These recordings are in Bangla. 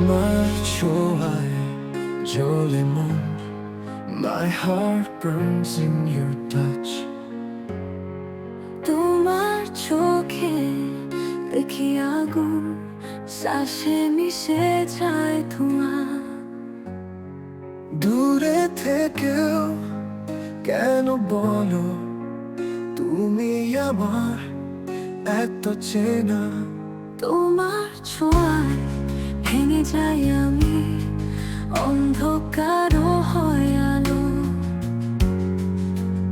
তোমার ছোঁয়ায় জ্বলে মন My heart burns in your touch. তোমার চোখে দেখি আগুন শ্বাসে মিশে যায় ধোঁয়া দূরে থেকেও কেন বলো তুমি আমার এত চেনা তোমার ছোঁয়ায় যাই আমি, অন্ধকারও হয় আলো।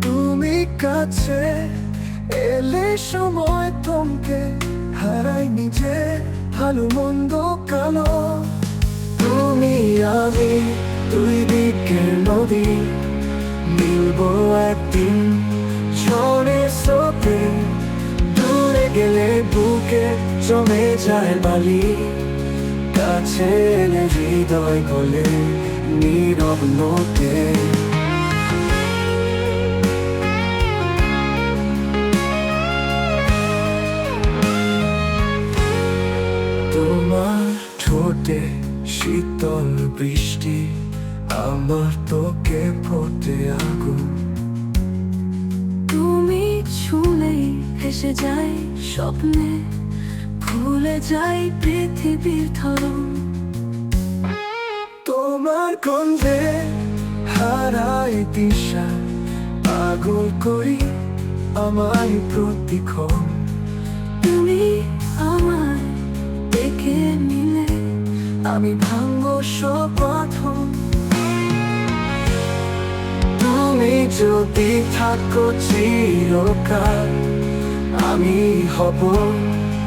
তুমি কাছে এলে সময় থমকে হারাই নিজে, ভালো মন্দ কালো। তুমি আমি দুই দিকের নদী, মিলবো একদিন ঝড়ে স্রোতে। দূরে গেলে বুকে জমে যায় বালি। কাছে এলে হৃদয় গলে নীরব নোটে তোমার ঠোঁটে শীতল বৃষ্টি, আমার তোকে ফোটে আগুন। তুমি ছুলেই ভেসে যায় স্বপ্নে। ভুলে যাই পৃথিবীর ধরন তোমার গন্ধে হারাই দিশা পাগল করি আমায় প্রতিক্ষণ। তুমি আমায় দেখে নিলে আমি ভাঙ্গ সব তুমি যদি থাকো চিরকাল আমি হব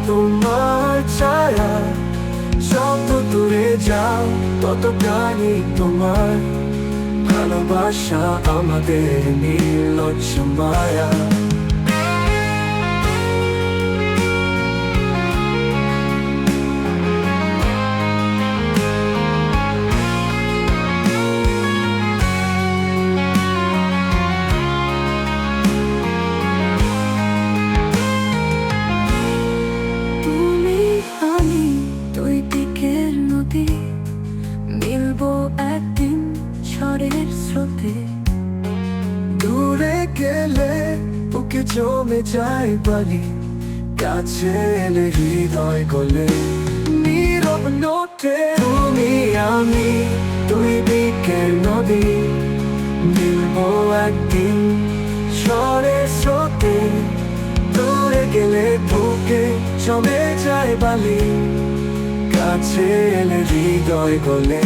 তোমার ছায়া যত দূরে যাও তত গানি তোমার। ভালোবাসা আমাদের নির্লজ্জ মায়া। গেলে বুকে জমে যায় বালি, কাছে এলে হৃদয় গলে। নীরব নোটে তুমি আমি, দুই দিকের নদী, মিলবো একদিন ঝড়ে স্রোতে। দূরে গেলে বুকে জমে যায় বালি, কাছে এলে হৃদয় গলে।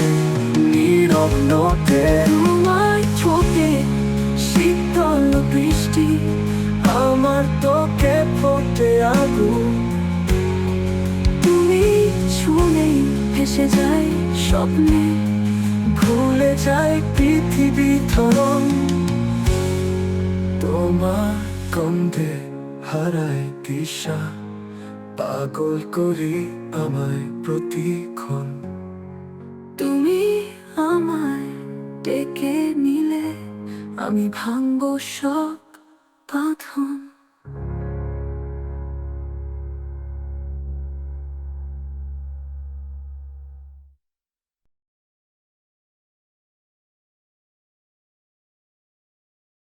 নীরব নোটে বৃষ্টি আমার তোকে ফোটে আগু তুমি ছুলেই ভেসে যাই স্বপ্নে, ভুলে যাই পৃথিবী ধরন। তোমার কন্ধে হারায় দিশা, পাগল করি আমায় প্রতিক্ষণ আমি ভাঙব সব বাঁধন।